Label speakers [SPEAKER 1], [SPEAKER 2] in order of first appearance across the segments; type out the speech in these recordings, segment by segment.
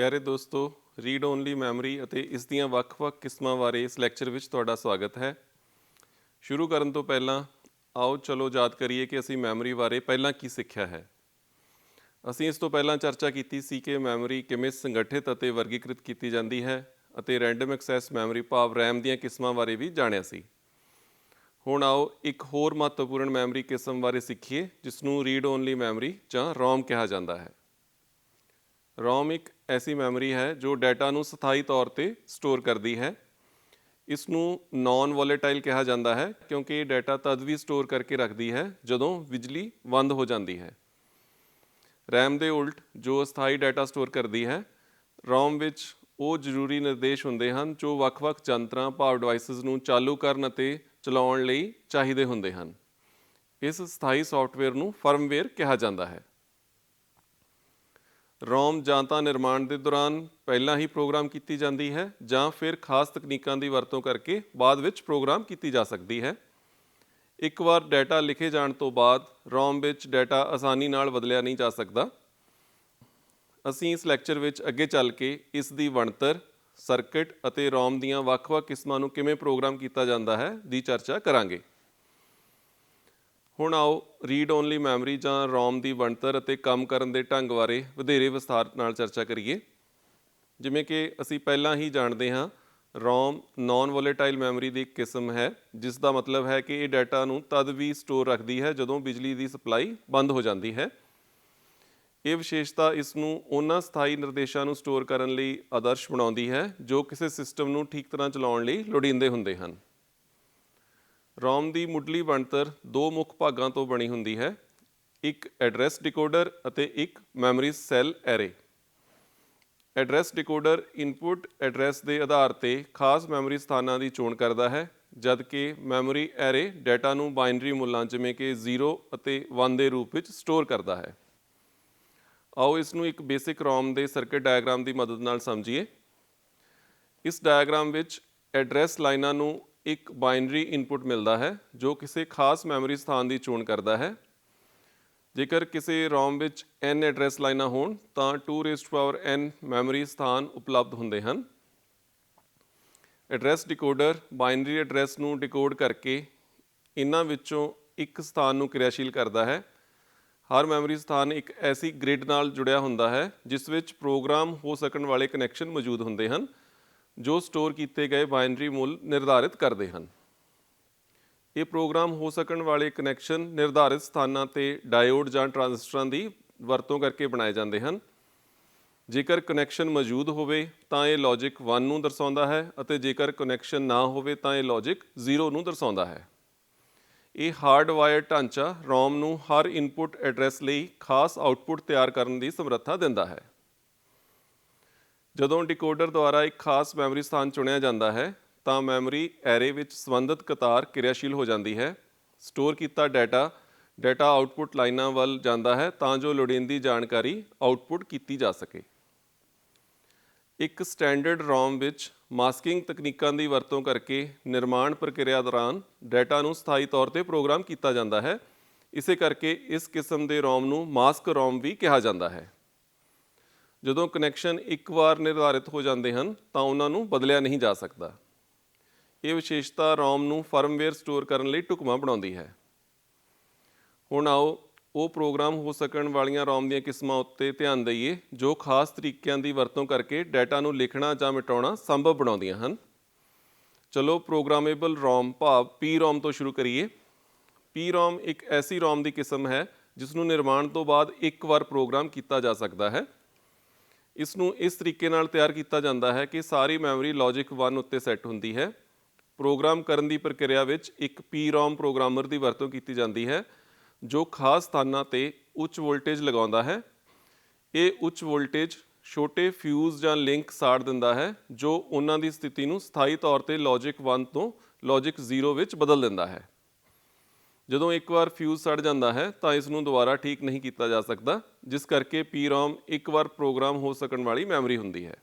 [SPEAKER 1] ਪਿਆਰੇ ਦੋਸਤੋ read only memory ਅਤੇ ਇਸ ਦੀਆਂ ਵੱਖ-ਵੱਖ ਕਿਸਮਾਂ ਬਾਰੇ ਇਸ ਲੈਕਚਰ ਵਿੱਚ ਤੁਹਾਡਾ ਸਵਾਗਤ ਹੈ। ਸ਼ੁਰੂ ਕਰਨ ਤੋਂ ਪਹਿਲਾਂ, ਆਓ ਚਲੋ ਯਾਦ ਕਰੀਏ ਕਿ ਅਸੀਂ ਮੈਮਰੀ ਬਾਰੇ ਪਹਿਲਾਂ ਕੀ ਸਿੱਖਿਆ ਹੈ। ਅਸੀਂ ਇਸ ਤੋਂ ਪਹਿਲਾਂ ਚਰਚਾ ਕੀਤੀ ਸੀ ਕਿ ਮੈਮਰੀ ਕਿਵੇਂ ਸੰਗਠਿਤ ਅਤੇ ਵਰਗੀਕ੍ਰਿਤ ਕੀਤੀ ਜਾਂਦੀ ਹੈ ਅਤੇ ਰੈਂਡਮ ਐਕਸੈਸ ਮੈਮਰੀ ਭਾਵ RAM ਦੀਆਂ ਕਿਸਮਾਂ ਬਾਰੇ ਵੀ ਜਾਣਿਆ ਸੀ। ਹੁਣ ਆਓ ਇੱਕ ਹੋਰ ਮਹੱਤਵਪੂਰਨ ਮੈਮਰੀ ਕਿਸਮ ਬਾਰੇ ਸਿੱਖੀਏ ਜਿਸ ਨੂੰ ਰੀਡ ਓਨਲੀ ਮੈਮਰੀ ਜਾਂ ROM ਕਿਹਾ ਜਾਂਦਾ ਹੈ। ਰੋਮ ਇੱਕ ਐਸੀ ਮੈਮਰੀ ਹੈ ਜੋ ਡਾਟਾ ਨੂੰ ਸਥਾਈ ਤੌਰ ਤੇ ਸਟੋਰ ਕਰਦੀ ਹੈ। ਇਸ ਨੂੰ ਨਾਨ ਵੋਲੇਟਾਈਲ ਕਿਹਾ ਜਾਂਦਾ ਹੈ ਕਿਉਂਕਿ ਇਹ ਡਾਟਾ ਤਦ ਵੀ ਸਟੋਰ ਕਰਕੇ ਰੱਖਦੀ ਹੈ ਜਦੋਂ ਬਿਜਲੀ ਬੰਦ ਹੋ ਜਾਂਦੀ ਹੈ। RAM ਦੇ ਉਲਟ ਜੋ ਅਸਥਾਈ ਡਾਟਾ ਸਟੋਰ ਕਰਦੀ ਹੈ, ROM ਵਿੱਚ ਉਹ ਜ਼ਰੂਰੀ ਨਿਰਦੇਸ਼ ਹੁੰਦੇ ਹਨ ਜੋ ਵੱਖ-ਵੱਖ ਯੰਤਰਾਂ ਭਾਵ ਡਿਵਾਈਸਸ ਨੂੰ ਚਾਲੂ ਕਰਨ ਅਤੇ ਚਲਾਉਣ ਲਈ ਚਾਹੀਦੇ ਹੁੰਦੇ ਹਨ। ਇਸ ਸਥਾਈ ਸੌਫਟਵੇਅਰ ਨੂੰ ਫਰਮਵੇਅਰ ਕਿਹਾ ਜਾਂਦਾ ਹੈ। ਰੋਮ ਜਾਂ ਤਾਂ ਨਿਰਮਾਣ ਦੇ ਦੌਰਾਨ ਪਹਿਲਾਂ ਹੀ ਪ੍ਰੋਗਰਾਮ ਕੀਤੀ ਜਾਂਦੀ ਹੈ ਜਾਂ ਫਿਰ ਖਾਸ ਤਕਨੀਕਾਂ ਦੀ ਵਰਤੋਂ ਕਰਕੇ ਬਾਅਦ ਵਿੱਚ ਪ੍ਰੋਗਰਾਮ ਕੀਤੀ ਜਾ ਸਕਦੀ ਹੈ। ਇੱਕ ਵਾਰ ਡਾਟਾ ਲਿਖੇ ਜਾਣ ਤੋਂ ਬਾਅਦ ਰੋਮ ਵਿੱਚ ਡਾਟਾ ਆਸਾਨੀ ਨਾਲ ਬਦਲਿਆ ਨਹੀਂ ਜਾ ਸਕਦਾ। ਅਸੀਂ ਇਸ ਲੈਕਚਰ ਵਿੱਚ ਅੱਗੇ ਚੱਲ ਕੇ ਇਸ ਦੀ ਬਣਤਰ, ਸਰਕਟ ਅਤੇ ਰੋਮ ਦੀਆਂ ਵੱਖ-ਵੱਖ ਕਿਸਮਾਂ ਨੂੰ ਕਿਵੇਂ ਪ੍ਰੋਗਰਾਮ ਕੀਤਾ ਜਾਂਦਾ ਹੈ ਦੀ ਚਰਚਾ ਕਰਾਂਗੇ। ਹੁਣ ਆਓ ਰੀਡ ਓਨਲੀ ਮੈਮਰੀ ਜਾਂ ROM ਦੀ ਬਣਤਰ ਅਤੇ ਕੰਮ ਕਰਨ ਦੇ ਢੰਗ ਬਾਰੇ ਵਧੇਰੇ ਵਿਸਥਾਰ ਨਾਲ ਚਰਚਾ ਕਰੀਏ। ਜਿਵੇਂ ਕਿ ਅਸੀਂ ਪਹਿਲਾਂ ਹੀ ਜਾਣਦੇ ਹਾਂ, ROM ਨਾਨ ਵੋਲੇਟਾਈਲ ਮੈਮਰੀ ਦੀ ਇੱਕ ਕਿਸਮ ਹੈ ਜਿਸ ਦਾ ਮਤਲਬ ਹੈ ਕਿ ਇਹ ਡਾਟਾ ਨੂੰ ਤਦ ਵੀ ਸਟੋਰ ਰੱਖਦੀ ਹੈ ਜਦੋਂ ਬਿਜਲੀ ਦੀ ਸਪਲਾਈ ਬੰਦ ਹੋ ਜਾਂਦੀ ਹੈ। ਇਹ ਵਿਸ਼ੇਸ਼ਤਾ ਇਸ ਨੂੰ ਉਹਨਾਂ ਸਥਾਈ ਨਿਰਦੇਸ਼ਾਂ ਨੂੰ ਸਟੋਰ ਕਰਨ ਲਈ ਆਦਰਸ਼ ਬਣਾਉਂਦੀ ਹੈ, ਜੋ ਕਿਸੇ ਸਿਸਟਮ ਨੂੰ ਠੀਕ ਤਰ੍ਹਾਂ ਚਲਾਉਣ ਲਈ ਲੋੜੀਂਦੇ ਹੁੰਦੇ ਹਨ। ਰੋਮ ਦੀ ਮੁੱਢਲੀ ਬਣਤਰ ਦੋ ਮੁੱਖ ਭਾਗਾਂ ਤੋਂ ਬਣੀ ਹੁੰਦੀ ਹੈ, ਇੱਕ ਐਡਰੈਸ ਡਿਕੋਡਰ ਅਤੇ ਇੱਕ memory cell array address decoder input address ਦੇ ਆਧਾਰ ਤੇ ਖਾਸ ਮੈਮਰੀ ਸਥਾਨਾਂ ਦੀ ਚੋਣ ਕਰਦਾ ਹੈ, ਜਦਕਿ ਮੈਮਰੀ ਐਰੇ ਡਾਟਾ ਨੂੰ ਬਾਈਨਰੀ ਮੁੱਲਾਂ ਜਿਵੇਂ ਕਿ 0 ਅਤੇ 1 ਦੇ ਰੂਪ ਵਿੱਚ ਸਟੋਰ ਕਰਦਾ ਹੈ। ਆਓ ਇਸ ਨੂੰ ਇੱਕ ਬੇਸਿਕ ROM ਦੇ ਸਰਕਟ ਡਾਇਗਰਾਮ ਦੀ ਮਦਦ ਨਾਲ ਸਮਝੀਏ। ਇਸ ਡਾਇਗਰਾਮ ਵਿੱਚ ਐਡਰੈਸ ਲਾਈਨਾਂ ਨੂੰ ਇੱਕ ਬਾਈਨਰੀ ਇਨਪੁਟ ਮਿਲਦਾ ਹੈ, ਜੋ ਕਿਸੇ ਖਾਸ ਮੈਮਰੀ ਸਥਾਨ ਦੀ ਚੋਣ ਕਰਦਾ ਹੈ। ਜੇਕਰ ਕਿਸੇ ROM ਵਿੱਚ n ਐਡਰੈਸ ਲਾਈਨਾਂ ਹੋਣ, ਤਾਂ 2n ਮੈਮਰੀ ਸਥਾਨ ਉਪਲਬਧ ਹੁੰਦੇ ਹਨ। ਐਡਰੈਸ ਡਿਕੋਡਰ ਬਾਈਨਰੀ ਐਡਰੈਸ ਨੂੰ ਡਿਕੋਡ ਕਰਕੇ ਇਹਨਾਂ ਵਿੱਚੋਂ ਇੱਕ ਸਥਾਨ ਨੂੰ ਕਿਰਿਆਸ਼ੀਲ ਕਰਦਾ ਹੈ। ਹਰ ਮੈਮਰੀ ਸਥਾਨ ਇੱਕ ਐਸੀ ਗ੍ਰਿਡ ਨਾਲ ਜੁੜਿਆ ਹੁੰਦਾ ਹੈ, ਜਿਸ ਵਿੱਚ ਪ੍ਰੋਗਰਾਮ ਹੋ ਸਕਣ ਵਾਲੇ ਕਨੈਕਸ਼ਨ ਮੌਜੂਦ ਹੁੰਦੇ ਹਨ। ਜੋ ਸਟੋਰ ਕੀਤੇ ਗਏ ਬਾਈਨਰੀ ਮੁੱਲ ਨਿਰਧਾਰਿਤ ਕਰਦੇ ਹਨ। ਇਹ ਪ੍ਰੋਗਰਾਮ ਹੋ ਸਕਣ ਵਾਲੇ ਕਨੈਕਸ਼ਨ ਨਿਰਧਾਰਿਤ ਸਥਾਨਾਂ ਤੇ ਡਾਇਓਡ ਜਾਂ ਟਰਾਂਜ਼ਿਸਟਰਾਂ ਦੀ ਵਰਤੋਂ ਕਰਕੇ ਬਣਾਏ ਜਾਂਦੇ ਹਨ। ਜੇਕਰ ਕਨੈਕਸ਼ਨ ਮੌਜੂਦ ਹੋਵੇ ਤਾਂ ਇਹ ਲੌਜਿਕ 1 ਨੂੰ ਦਰਸਾਉਂਦਾ ਹੈ ਅਤੇ ਜੇਕਰ ਕਨੈਕਸ਼ਨ ਨਾ ਹੋਵੇ ਤਾਂ ਇਹ ਲੌਜਿਕ 0 ਨੂੰ ਦਰਸਾਉਂਦਾ ਹੈ। ਇਹ ਹਾਰਡਵਾਇਰ ਢਾਂਚਾ ROM ਨੂੰ ਹਰ ਇਨਪੁਟ ਐਡਰੈਸ ਲਈ ਖਾਸ ਆਉਟਪੁੱਟ ਤਿਆਰ ਕਰਨ ਦੀ ਸਮਰੱਥਾ ਦਿੰਦਾ ਹੈ। ਜਦੋਂ ਡਿਕੋਡਰ ਦੁਆਰਾ ਇੱਕ ਖਾਸ ਮੈਮਰੀ ਸਥਾਨ ਚੁਣਿਆ ਜਾਂਦਾ ਹੈ, ਤਾਂ ਮੈਮਰੀ ਐਰੇ ਵਿੱਚ ਸੰਬੰਧਿਤ ਕਤਾਰ ਕਿਰਿਆਸ਼ੀਲ ਹੋ ਜਾਂਦੀ ਹੈ। ਸਟੋਰ ਕੀਤਾ ਡਾਟਾ ਡਾਟਾ ਆਉਟਪੁੱਟ ਲਾਈਨਾਂ ਵੱਲ ਜਾਂਦਾ ਹੈ ਤਾਂ ਜੋ ਲੋੜੀਂਦੀ ਜਾਣਕਾਰੀ ਆਉਟਪੁੱਟ ਕੀਤੀ ਜਾ ਸਕੇ। ਇੱਕ ਸਟੈਂਡਰਡ ROM ਵਿੱਚ ਮਾਸਕਿੰਗ ਤਕਨੀਕਾਂ ਦੀ ਵਰਤੋਂ ਕਰਕੇ ਨਿਰਮਾਣ ਪ੍ਰਕਿਰਿਆ ਦੌਰਾਨ ਡਾਟਾ ਨੂੰ ਸਥਾਈ ਤੌਰ ਤੇ ਪ੍ਰੋਗਰਾਮ ਕੀਤਾ ਜਾਂਦਾ ਹੈ। ਇਸੇ ਕਰਕੇ ਇਸ ਕਿਸਮ ਦੇ ROM ਨੂੰ ਮਾਸਕ ROM ਵੀ ਕਿਹਾ ਜਾਂਦਾ ਹੈ। ਜਦੋਂ ਕਨੈਕਸ਼ਨ ਇੱਕ ਵਾਰ ਨਿਰਧਾਰਿਤ ਹੋ ਜਾਂਦੇ ਹਨ, ਤਾਂ ਉਹਨਾਂ ਨੂੰ ਬਦਲਿਆ ਨਹੀਂ ਜਾ ਸਕਦਾ। ਇਹ ਵਿਸ਼ੇਸ਼ਤਾ ROM ਨੂੰ ਫਰਮਵੇਅਰ ਸਟੋਰ ਕਰਨ ਲਈ ਢੁਕਵਾਂ ਬਣਾਉਂਦੀ ਹੈ। ਹੁਣ ਆਓ, ਉਹ ਪ੍ਰੋਗਰਾਮ ਹੋ ਸਕਣ ਵਾਲੀਆਂ ROM ਦੀਆਂ ਕਿਸਮਾਂ ਉੱਤੇ ਧਿਆਨ ਦਈਏ, ਜੋ ਖਾਸ ਤਰੀਕਿਆਂ ਦੀ ਵਰਤੋਂ ਕਰਕੇ ਡਾਟਾ ਨੂੰ ਲਿਖਣਾ ਜਾਂ ਮਿਟਾਉਣਾ ਸੰਭਵ ਬਣਾਉਂਦੀਆਂ ਹਨ। ਚਲੋ ਪ੍ਰੋਗਰਾਮੇਬਲ ROM, ਭਾਵ PROM ਤੋਂ ਸ਼ੁਰੂ ਕਰੀਏ। PROM ਇੱਕ ਐਸੀ ROM ਦੀ ਕਿਸਮ ਹੈ ਜਿਸ ਨੂੰ ਨਿਰਮਾਣ ਤੋਂ ਬਾਅਦ ਇੱਕ ਵਾਰ ਪ੍ਰੋਗਰਾਮ ਕੀਤਾ ਜਾ ਸਕਦਾ ਹੈ। ਇਸ ਨੂੰ ਇਸ ਤਰੀਕੇ ਨਾਲ ਤਿਆਰ ਕੀਤਾ ਜਾਂਦਾ ਹੈ ਕਿ ਸਾਰੀ ਮੈਮਰੀ ਲੌਜਿਕ 1 ਉੱਤੇ ਸੈੱਟ ਹੁੰਦੀ ਹੈ। ਪ੍ਰੋਗਰਾਮ ਕਰਨ ਦੀ ਪ੍ਰਕਿਰਿਆ ਵਿੱਚ ਇੱਕ PROM ਪ੍ਰੋਗਰਾਮਰ ਦੀ ਵਰਤੋਂ ਕੀਤੀ ਜਾਂਦੀ ਹੈ, ਜੋ ਖਾਸ ਸਥਾਨਾਂ ਤੇ ਉੱਚ ਵੋਲਟੇਜ ਲਗਾਉਂਦਾ ਹੈ। ਇਹ ਉੱਚ ਵੋਲਟੇਜ ਛੋਟੇ ਫਿਊਜ਼ ਜਾਂ ਲਿੰਕ ਸਾੜ ਦਿੰਦਾ ਹੈ, ਜੋ ਉਹਨਾਂ ਦੀ ਸਥਿਤੀ ਨੂੰ ਸਥਾਈ ਤੌਰ ਤੇ ਲੌਜਿਕ 1 ਤੋਂ ਲੌਜਿਕ 0 ਵਿੱਚ ਬਦਲ ਦਿੰਦਾ ਹੈ। ਜਦੋਂ ਇੱਕ ਵਾਰ ਫਿਊਜ਼ ਸੜ ਜਾਂਦਾ ਹੈ, ਤਾਂ ਇਸ ਨੂੰ ਦੁਬਾਰਾ ਠੀਕ ਨਹੀਂ ਕੀਤਾ ਜਾ ਸਕਦਾ, ਜਿਸ ਕਰਕੇ PROM ਇੱਕ ਵਾਰ ਪ੍ਰੋਗਰਾਮ ਹੋ ਸਕਣ ਵਾਲੀ ਮੈਮਰੀ ਹੁੰਦੀ ਹੈ।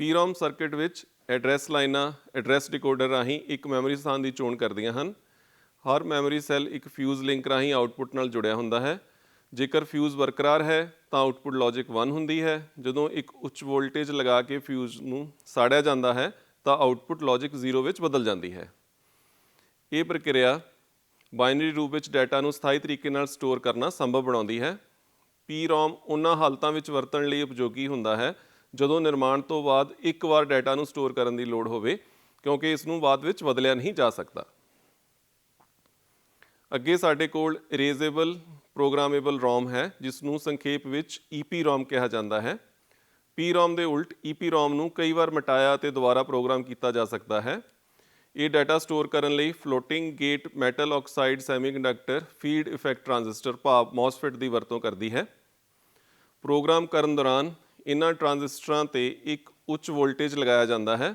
[SPEAKER 1] PROM ਸਰਕਟ ਵਿੱਚ ਐਡਰੈਸ ਲਾਈਨਾਂ ਐਡਰੈਸ ਡਿਕੋਡਰ ਰਾਹੀਂ ਇੱਕ ਮੈਮਰੀ ਸਥਾਨ ਦੀ ਚੋਣ ਕਰਦੀਆਂ ਹਨ। ਹਰ ਮੈਮਰੀ ਸੈੱਲ ਇੱਕ ਫਿਊਜ਼ ਲਿੰਕ ਰਾਹੀਂ ਆਉਟਪੁੱਟ ਨਾਲ ਜੁੜਿਆ ਹੁੰਦਾ ਹੈ। ਜੇਕਰ ਫਿਊਜ਼ ਬਰਕਰਾਰ ਹੈ, ਤਾਂ ਆਉਟਪੁੱਟ ਲੌਜਿਕ 1 ਹੁੰਦੀ ਹੈ। ਜਦੋਂ ਇੱਕ ਉੱਚ ਵੋਲਟੇਜ ਲਗਾ ਕੇ ਫਿਊਜ਼ ਨੂੰ ਸਾੜਿਆ ਜਾਂਦਾ ਹੈ, ਤਾਂ ਆਉਟਪੁੱਟ ਲੌਜਿਕ 0 ਵਿੱਚ ਬਦਲ ਜਾਂਦੀ ਹੈ। ਇਹ ਪ੍ਰਕਿਰਿਆ ਬਾਈਨਰੀ ਰੂਪ ਵਿੱਚ ਡਾਟਾ ਨੂੰ ਸਥਾਈ ਤਰੀਕੇ ਨਾਲ ਸਟੋਰ ਕਰਨਾ ਸੰਭਵ ਬਣਾਉਂਦੀ ਹੈ। PROM ਉਹਨਾਂ ਹਾਲਤਾਂ ਵਿੱਚ ਵਰਤਣ ਲਈ ਉਪਯੋਗੀ ਹੁੰਦਾ ਹੈ, ਜਦੋਂ ਨਿਰਮਾਣ ਤੋਂ ਬਾਅਦ ਇੱਕ ਵਾਰ ਡਾਟਾ ਨੂੰ ਸਟੋਰ ਕਰਨ ਦੀ ਲੋੜ ਹੋਵੇ, ਕਿਉਂਕਿ ਇਸ ਨੂੰ ਬਾਅਦ ਵਿੱਚ ਬਦਲਿਆ ਨਹੀਂ ਜਾ ਸਕਦਾ। ਅੱਗੇ ਸਾਡੇ ਕੋਲ ਇਰੇਜ਼ੇਬਲ ਪ੍ਰੋਗਰਾਮੇਬਲ ROM ਹੈ, ਜਿਸ ਨੂੰ ਸੰਖੇਪ ਵਿੱਚ EPROM ਕਿਹਾ ਜਾਂਦਾ ਹੈ। PROM ਦੇ ਉਲਟ EPROM ਨੂੰ ਕਈ ਵਾਰ ਮਿਟਾਇਆ ਤੇ ਦੁਬਾਰਾ ਪ੍ਰੋਗਰਾਮ ਕੀਤਾ ਜਾ ਸਕਦਾ ਹੈ। ਇਹ ਡਾਟਾ ਸਟੋਰ ਕਰਨ ਲਈ floating gate, metal oxide, semiconductor, field effect transistor ਭਾਵ MOSFET ਦੀ ਵਰਤੋਂ ਕਰਦੀ ਹੈ। ਪ੍ਰੋਗਰਾਮ ਕਰਨ ਦੌਰਾਨ ਇਹਨਾਂ ਟ੍ਰਾਂਜਿਸਟਰਾਂ ਤੇ ਇੱਕ ਉੱਚ ਵੋਲਟੇਜ ਲਗਾਇਆ ਜਾਂਦਾ ਹੈ,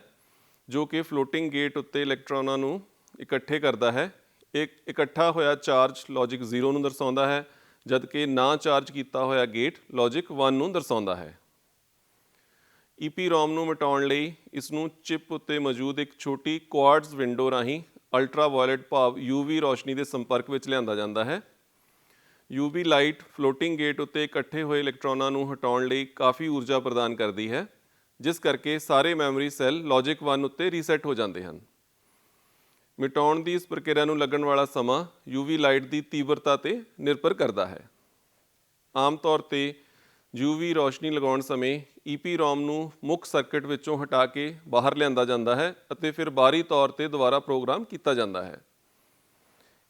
[SPEAKER 1] ਜੋ ਕਿ ਫਲੋਟਿੰਗ ਗੇਟ ਉੱਤੇ ਇਲੈਕਟ੍ਰੋਨਾਂ ਨੂੰ ਇਕੱਠੇ ਕਰਦਾ ਹੈ। ਇੱਕ ਇਕੱਠਾ ਹੋਇਆ ਚਾਰਜ ਲੌਜਿਕ 0 ਨੂੰ ਦਰਸਾਉਂਦਾ ਹੈ, ਜਦਕਿ ਨਾ ਚਾਰਜ ਕੀਤਾ ਹੋਇਆ ਗੇਟ ਲੌਜਿਕ 1 ਨੂੰ ਦਰਸਾਉਂਦਾ ਹੈ। EPROM ਨੂੰ ਮਿਟਾਉਣ ਲਈ ਇਸ ਨੂੰ ਚਿਪ ਉੱਤੇ ਮੌਜੂਦ ਇੱਕ ਛੋਟੀ ਕੁਆਰਟਜ਼ ਵਿੰਡੋ ਰਾਹੀਂ ਅਲਟਰਾ ਵਾਇਲਟ ਭਾਵ UV ਰੋਸ਼ਨੀ ਦੇ ਸੰਪਰਕ ਵਿੱਚ ਲਿਆਂਦਾ ਜਾਂਦਾ ਹੈ। UV ਲਾਈਟ ਫਲੋਟਿੰਗ ਗੇਟ ਉੱਤੇ ਇਕੱਠੇ ਹੋਏ ਇਲੈਕਟ੍ਰੋਨਾਂ ਨੂੰ ਹਟਾਉਣ ਲਈ ਕਾਫੀ ਊਰਜਾ ਪ੍ਰਦਾਨ ਕਰਦੀ ਹੈ, ਜਿਸ ਕਰਕੇ ਸਾਰੇ ਮੈਮਰੀ ਸੈੱਲ ਲੌਜਿਕ 1 ਉੱਤੇ ਰੀਸੈਟ ਹੋ ਜਾਂਦੇ ਹਨ। ਮਿਟਾਉਣ ਦੀ ਇਸ ਪ੍ਰਕਿਰਿਆ ਨੂੰ ਲੱਗਣ ਵਾਲਾ ਸਮਾਂ UV ਲਾਈਟ ਦੀ ਤੀਬਰਤਾ ਤੇ ਨਿਰਭਰ ਕਰਦਾ ਹੈ। ਆਮ ਤੌਰ ਤੇ UV ਰੋਸ਼ਨੀ ਲਗਾਉਣ ਸਮੇਂ EPROM ਨੂੰ ਮੁੱਖ ਸਰਕਟ ਵਿੱਚੋਂ ਹਟਾ ਕੇ ਬਾਹਰ ਲਿਆਂਦਾ ਜਾਂਦਾ ਹੈ ਅਤੇ ਫਿਰ ਬਾਹਰੀ ਤੌਰ ਤੇ ਦੁਬਾਰਾ ਪ੍ਰੋਗਰਾਮ ਕੀਤਾ ਜਾਂਦਾ ਹੈ।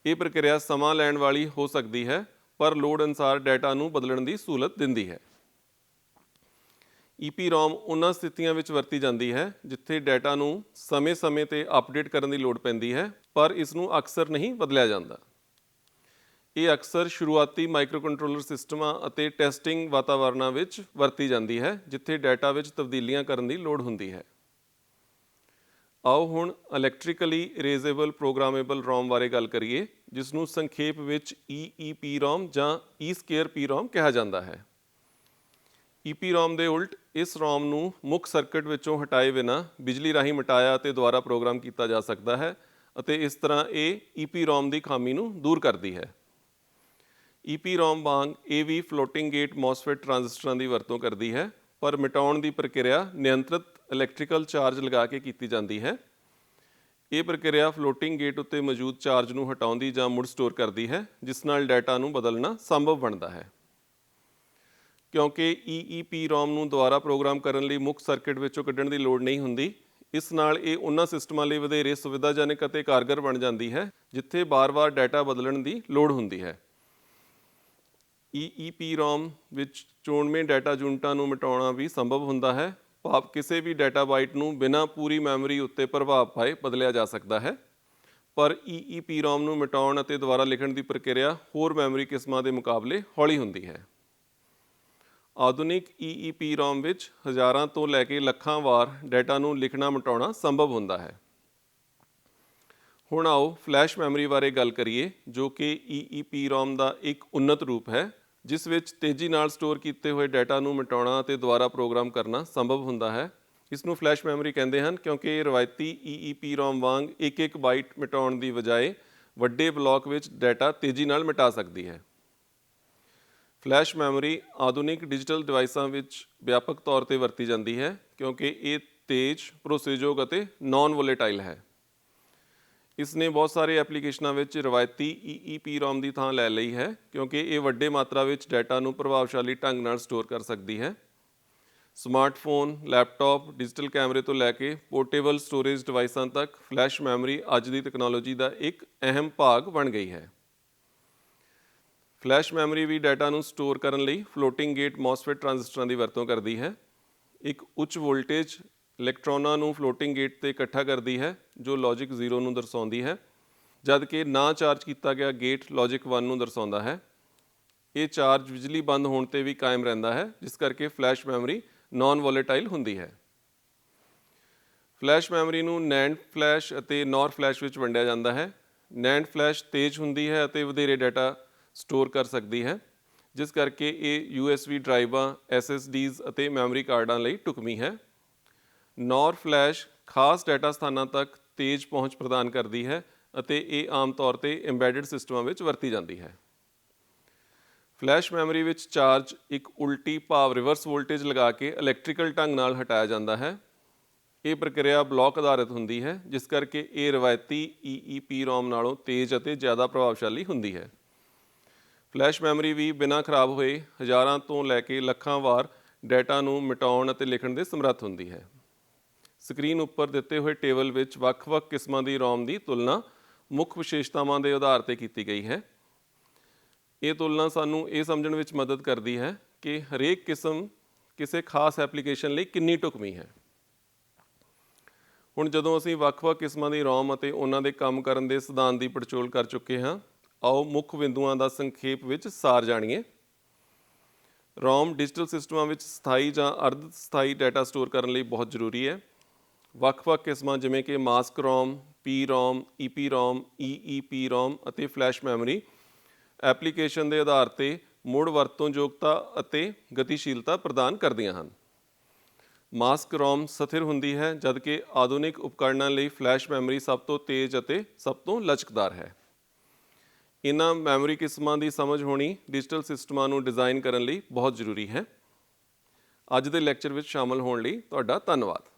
[SPEAKER 1] ਇਹ ਪ੍ਰਕਿਰਿਆ ਸਮਾਂ ਲੈਣ ਵਾਲੀ ਹੋ ਸਕਦੀ ਹੈ, ਪਰ ਲੋੜ ਅਨੁਸਾਰ ਡਾਟਾ ਨੂੰ ਬਦਲਣ ਦੀ ਸਹੂਲਤ ਦਿੰਦੀ ਹੈ। EPROM ਉਹਨਾਂ ਸਥਿਤੀਆਂ ਵਿੱਚ ਵਰਤੀ ਜਾਂਦੀ ਹੈ, ਜਿੱਥੇ ਡਾਟਾ ਨੂੰ ਸਮੇਂ-ਸਮੇਂ ਤੇ ਅਪਡੇਟ ਕਰਨ ਦੀ ਲੋੜ ਪੈਂਦੀ ਹੈ, ਪਰ ਇਸ ਨੂੰ ਅਕਸਰ ਨਹੀਂ ਬਦਲਿਆ ਜਾਂਦਾ। ਇਹ ਅਕਸਰ ਸ਼ੁਰੂਆਤੀ ਮਾਈਕਰੋਕੰਟਰੋਲਰ ਸਿਸਟਮਾਂ ਅਤੇ ਟੈਸਟਿੰਗ ਵਾਤਾਵਰਣਾਂ ਵਿੱਚ ਵਰਤੀ ਜਾਂਦੀ ਹੈ, ਜਿੱਥੇ ਡਾਟਾ ਵਿੱਚ ਤਬਦੀਲੀਆਂ ਕਰਨ ਦੀ ਲੋੜ ਹੁੰਦੀ ਹੈ। ਆਓ ਹੁਣ ਇਲੈਕਟ੍ਰੀਕਲੀ ਇਰੇਜ਼ੇਬਲ ਪ੍ਰੋਗਰਾਮੇਬਲ ROM ਬਾਰੇ ਗੱਲ ਕਰੀਏ ਜਿਸ ਨੂੰ ਸੰਖੇਪ ਵਿੱਚ EEPROM ਜਾਂ E2PROM ਕਿਹਾ ਜਾਂਦਾ ਹੈ। EPROM ਦੇ ਉਲਟ ਇਸ ROM ਨੂੰ ਮੁੱਖ ਸਰਕਟ ਵਿੱਚੋਂ ਹਟਾਏ ਬਿਨਾ ਬਿਜਲੀ ਰਾਹੀਂ ਮਿਟਾਇਆ ਅਤੇ ਦੁਬਾਰਾ ਪ੍ਰੋਗਰਾਮ ਕੀਤਾ ਜਾ ਸਕਦਾ ਹੈ ਅਤੇ ਇਸ ਤਰ੍ਹਾਂ ਇਹ EPROM ਦੀ ਖਾਮੀ ਨੂੰ ਦੂਰ ਕਰਦੀ ਹੈ। EPROM ਵਾਂਗ ਇਹ ਵੀ ਫਲੋਟਿੰਗ ਗੇਟ MOSFET ਟਰਾਂਜ਼ਿਸਟਰਾਂ ਦੀ ਵਰਤੋਂ ਕਰਦੀ ਹੈ, ਪਰ ਮਿਟਾਉਣ ਦੀ ਪ੍ਰਕਿਰਿਆ ਨਿਯੰਤਰਿਤ ਇਲੈਕਟ੍ਰੀਕਲ ਚਾਰਜ ਲਗਾ ਕੇ ਕੀਤੀ ਜਾਂਦੀ ਹੈ। ਇਹ ਪ੍ਰਕਿਰਿਆ ਫਲੋਟਿੰਗ ਗੇਟ ਉੱਤੇ ਮੌਜੂਦ ਚਾਰਜ ਨੂੰ ਹਟਾਉਂਦੀ ਜਾਂ ਮੁੜ ਸਟੋਰ ਕਰਦੀ ਹੈ, ਜਿਸ ਨਾਲ ਡਾਟਾ ਨੂੰ ਬਦਲਣਾ ਸੰਭਵ ਬਣਦਾ ਹੈ। ਕਿਉਂਕਿ EEPROM ਨੂੰ ਦੁਬਾਰਾ ਪ੍ਰੋਗਰਾਮ ਕਰਨ ਲਈ ਮੁੱਖ ਸਰਕਟ ਵਿੱਚੋਂ ਕੱਢਣ ਦੀ ਲੋੜ ਨਹੀਂ ਹੁੰਦੀ, ਇਸ ਨਾਲ ਇਹ ਉਹਨਾਂ ਸਿਸਟਮਾਂ ਲਈ ਵਧੇਰੇ ਸੁਵਿਧਾਜਨਕ ਅਤੇ ਕਾਰਗਰ ਬਣ ਜਾਂਦੀ ਹੈ, ਜਿੱਥੇ ਬਾਰ-ਬਾਰ ਡਾਟਾ ਬਦਲਣ ਦੀ ਲੋੜ ਹੁੰਦੀ ਹੈ। EEPROM ਵਿੱਚ ਚੋਣਵੇਂ ਡਾਟਾ ਯੂਨਿਟਾਂ ਨੂੰ ਮਿਟਾਉਣਾ ਵੀ ਸੰਭਵ ਹੁੰਦਾ ਹੈ। ਭਾਵ ਕਿਸੇ ਵੀ ਡਾਟਾ ਬਾਈਟ ਨੂੰ ਬਿਨਾਂ ਪੂਰੀ ਮੈਮਰੀ ਉੱਤੇ ਪ੍ਰਭਾਵ ਪਾਏ ਬਦਲਿਆ ਜਾ ਸਕਦਾ ਹੈ। ਪਰ EEPROM ਨੂੰ ਮਿਟਾਉਣ ਅਤੇ ਦੁਬਾਰਾ ਲਿਖਣ ਦੀ ਪ੍ਰਕਿਰਿਆ ਹੋਰ ਮੈਮਰੀ ਕਿਸਮਾਂ ਦੇ ਮੁਕਾਬਲੇ ਹੌਲੀ ਹੁੰਦੀ ਹੈ। ਆਧੁਨਿਕ EEPROM ਵਿੱਚ ਹਜ਼ਾਰਾਂ ਤੋਂ ਲੈ ਕੇ ਲੱਖਾਂ ਵਾਰ ਡਾਟਾ ਨੂੰ ਲਿਖਣਾ ਮਿਟਾਉਣਾ ਸੰਭਵ ਹੁੰਦਾ ਹੈ। ਹੁਣ ਆਓ ਫਲੈਸ਼ ਮੈਮਰੀ ਬਾਰੇ ਗੱਲ ਕਰੀਏ, ਜੋ ਕਿ EEPROM ਦਾ ਇੱਕ ਉન્નਤ ਰੂਪ ਹੈ। ਜਿਸ ਵਿੱਚ ਤੇਜ਼ੀ ਨਾਲ ਸਟੋਰ ਕੀਤੇ ਹੋਏ ਡਾਟਾ ਨੂੰ ਮਿਟਾਉਣਾ ਅਤੇ ਦੁਬਾਰਾ ਪ੍ਰੋਗਰਾਮ ਕਰਨਾ ਸੰਭਵ ਹੁੰਦਾ ਹੈ। ਇਸ ਨੂੰ ਫਲੈਸ਼ ਮੈਮਰੀ ਕਹਿੰਦੇ ਹਨ, ਕਿਉਂਕਿ ਇਹ ਰਵਾਇਤੀ EEPROM ਵਾਂਗ ਇੱਕ ਇੱਕ ਬਾਈਟ ਮਿਟਾਉਣ ਦੀ ਬਜਾਏ ਵੱਡੇ ਬਲਾਕ ਵਿੱਚ ਡਾਟਾ ਤੇਜ਼ੀ ਨਾਲ ਮਿਟਾ ਸਕਦੀ ਹੈ। ਫਲੈਸ਼ ਮੈਮਰੀ ਆਧੁਨਿਕ ਡਿਜੀਟਲ ਡਿਵਾਈਸਾਂ ਵਿੱਚ ਵਿਆਪਕ ਤੌਰ ਤੇ ਵਰਤੀ ਜਾਂਦੀ ਹੈ, ਕਿਉਂਕਿ ਇਹ ਤੇਜ਼, ਭਰੋਸੇਯੋਗ ਅਤੇ ਨਾਨ ਵੋਲੇਟਾਈਲ ਹੈ। ਇਸ ਨੇ ਬਹੁਤ ਸਾਰੇ ਐਪਲੀਕੇਸ਼ਨਾਂ ਵਿੱਚ ਰਵਾਇਤੀ EEPROM ਦੀ ਥਾਂ ਲੈ ਲਈ ਹੈ, ਕਿਉਂਕਿ ਇਹ ਵੱਡੇ ਮਾਤਰਾ ਵਿੱਚ ਡਾਟਾ ਨੂੰ ਪ੍ਰਭਾਵਸ਼ਾਲੀ ਢੰਗ ਨਾਲ ਸਟੋਰ ਕਰ ਸਕਦੀ ਹੈ। ਸਮਾਰਟਫੋਨ, ਲੈਪਟਾਪ, ਡਿਜੀਟਲ ਕੈਮਰੇ ਤੋਂ ਲੈ ਕੇ ਪੋਰਟੇਬਲ ਸਟੋਰੇਜ ਡਿਵਾਈਸਾਂ ਤੱਕ ਫਲੈਸ਼ ਮੈਮਰੀ ਅੱਜ ਦੀ ਟੈਕਨੋਲੋਜੀ ਦਾ ਇੱਕ ਅਹਿਮ ਭਾਗ ਬਣ ਗਈ ਹੈ। ਫਲੈਸ਼ ਮੈਮਰੀ ਵੀ ਡਾਟਾ ਨੂੰ ਸਟੋਰ ਕਰਨ ਲਈ ਫਲੋਟਿੰਗ ਗੇਟ MOSFET ਟਰਾਂਜ਼ਿਸਟਰਾਂ ਦੀ ਵਰਤੋਂ ਕਰਦੀ ਹੈ। ਇੱਕ ਉੱਚ ਵੋਲਟੇਜ ਇਲੈਕਟ੍ਰੋਨਾਂ ਨੂੰ ਫਲੋਟਿੰਗ ਗੇਟ ਤੇ ਇਕੱਠਾ ਕਰਦੀ ਹੈ, ਜੋ ਲੌਜਿਕ 0 ਨੂੰ ਦਰਸਾਉਂਦੀ ਹੈ ਜਦ ਕਿ ਨਾ ਚਾਰਜ ਕੀਤਾ ਗਿਆ ਗੇਟ ਲੌਜਿਕ 1 ਨੂੰ ਦਰਸਾਉਂਦਾ ਹੈ। ਇਹ ਚਾਰਜ ਬਿਜਲੀ ਬੰਦ ਹੋਣ ਤੇ ਵੀ ਕਾਇਮ ਰਹਿੰਦਾ ਹੈ, ਜਿਸ ਕਰਕੇ ਫਲੈਸ਼ ਮੈਮਰੀ ਨਾਨ ਵੋਲੇਟਾਈਲ ਹੁੰਦੀ ਹੈ। ਫਲੈਸ਼ ਮੈਮਰੀ ਨੂੰ ਨੈਂਡ ਫਲੈਸ਼ ਅਤੇ ਨੋਰ ਫਲੈਸ਼ ਵਿੱਚ ਵੰਡਿਆ ਜਾਂਦਾ ਹੈ। ਨੈਂਡ ਫਲੈਸ਼ ਤੇਜ਼ ਹੁੰਦੀ ਹੈ ਅਤੇ ਵਧੇਰੇ ਡਾਟਾ ਸਟੋਰ ਕਰ ਸਕਦੀ ਹੈ, ਜਿਸ ਕਰਕੇ ਇਹ USB ਡਰਾਈਵਾਂ SSDs ਅਤੇ ਮੈਮਰੀ ਕਾਰਡਾਂ ਲਈ ਢੁਕਵੀਂ ਹੈ। NOR ਫਲੈਸ਼ ਖਾਸ ਡਾਟਾ ਸਥਾਨਾਂ ਤੱਕ ਤੇਜ਼ ਪਹੁੰਚ ਪ੍ਰਦਾਨ ਕਰਦੀ ਹੈ ਅਤੇ ਇਹ ਆਮ ਤੌਰ ਤੇ ਐਮਬੈਡਡ ਸਿਸਟਮਾਂ ਵਿੱਚ ਵਰਤੀ ਜਾਂਦੀ ਹੈ। ਫਲੈਸ਼ ਮੈਮਰੀ ਵਿੱਚ ਚਾਰਜ ਇੱਕ ਉਲਟੀ ਭਾਵ ਰਿਵਰਸ ਵੋਲਟੇਜ ਲਗਾ ਕੇ ਇਲੈਕਟ੍ਰੀਕਲ ਢੰਗ ਨਾਲ ਹਟਾਇਆ ਜਾਂਦਾ ਹੈ। ਇਹ ਪ੍ਰਕਿਰਿਆ ਬਲੌਕ ਆਧਾਰਿਤ ਹੁੰਦੀ ਹੈ, ਜਿਸ ਕਰਕੇ ਇਹ ਰਵਾਇਤੀ E EEPROM ਨਾਲੋਂ ਤੇਜ਼ ਅਤੇ ਜ਼ਿਆਦਾ ਪ੍ਰਭਾਵਸ਼ਾਲੀ ਹੁੰਦੀ ਹੈ। ਫਲੈਸ਼ ਮੈਮਰੀ ਵੀ ਬਿਨਾਂ ਖਰਾਬ ਹੋਏ ਹਜ਼ਾਰਾਂ ਤੋਂ ਲੈ ਕੇ ਲੱਖਾਂ ਵਾਰ ਡਾਟਾ ਨੂੰ ਮਿਟਾਉਣ ਅਤੇ ਲਿਖਣ ਦੇ ਸਮਰੱਥ ਹੁੰਦੀ ਹੈ। ਸਕਰੀਨ ਉੱਪਰ ਦਿੱਤੇ ਹੋਏ ਟੇਬਲ ਵਿੱਚ ਵੱਖ-ਵੱਖ ਕਿਸਮਾਂ ਦੀ ROM ਦੀ ਤੁਲਨਾ ਮੁੱਖ ਵਿਸ਼ੇਸ਼ਤਾਵਾਂ ਦੇ ਆਧਾਰ ਤੇ ਕੀਤੀ ਗਈ ਹੈ। ਇਹ ਤੁਲਨਾ ਸਾਨੂੰ ਇਹ ਸਮਝਣ ਵਿੱਚ ਮਦਦ ਕਰਦੀ ਹੈ ਕਿ ਹਰੇਕ ਕਿਸਮ ਕਿਸੇ ਖਾਸ ਐਪਲੀਕੇਸ਼ਨ ਲਈ ਕਿੰਨੀ ਢੁਕਵੀਂ ਹੈ। ਹੁਣ ਜਦੋਂ ਅਸੀਂ ਵੱਖ-ਵੱਖ ਕਿਸਮਾਂ ਦੀ ROM ਅਤੇ ਉਹਨਾਂ ਦੇ ਕੰਮ ਕਰਨ ਦੇ ਸਿਧਾਂਤ ਦੀ ਪੜਚੋਲ ਕਰ ਚੁੱਕੇ ਹਾਂ, ਆਓ ਮੁੱਖ ਬਿੰਦੂਆਂ ਦਾ ਸੰਖੇਪ ਵਿੱਚ ਸਾਰ ਜਾਣੀਏ। ROM ਡਿਜੀਟਲ ਸਿਸਟਮਾਂ ਵਿੱਚ ਸਥਾਈ ਜਾਂ ਅਰਧ ਸਥਾਈ ਡਾਟਾ ਸਟੋਰ ਕਰਨ ਲਈ ਬਹੁਤ ਜ਼ਰੂਰੀ ਹੈ। ਵੱਖ-ਵੱਖ ਕਿਸਮਾਂ ਜਿਵੇਂ ਕਿ mask ROM, PROM, EPROM, EEPROM ਅਤੇ ਫਲੈਸ਼ ਮੈਮਰੀ। ਐਪਲੀਕੇਸ਼ਨ ਦੇ ਆਧਾਰ ਤੇ ਮੁੜ ਵਰਤੋਂਯੋਗਤਾ ਅਤੇ ਗਤੀਸ਼ੀਲਤਾ ਪ੍ਰਦਾਨ ਕਰਦੀਆਂ ਹਨ। ਮਾਸਕ ROM ਸਥਿਰ ਹੁੰਦੀ ਹੈ ਜਦਕਿ ਆਧੁਨਿਕ ਉਪਕਰਣਾਂ ਲਈ ਫਲੈਸ਼ ਮੈਮਰੀ ਸਭ ਤੋਂ ਤੇਜ਼ ਅਤੇ ਸਭ ਤੋਂ ਲਚਕਦਾਰ ਹੈ। ਇਹਨਾਂ ਮੈਮਰੀ ਕਿਸਮਾਂ ਦੀ ਸਮਝ ਹੋਣੀ ਡਿਜੀਟਲ ਸਿਸਟਮਾਂ ਨੂੰ ਡਿਜ਼ਾਈਨ ਕਰਨ ਲਈ ਬਹੁਤ ਜ਼ਰੂਰੀ ਹੈ। ਅੱਜ ਦੇ ਲੈਕਚਰ ਵਿੱਚ ਸ਼ਾਮਲ ਹੋਣ ਲਈ ਤੁਹਾਡਾ ਧੰਨਵਾਦ।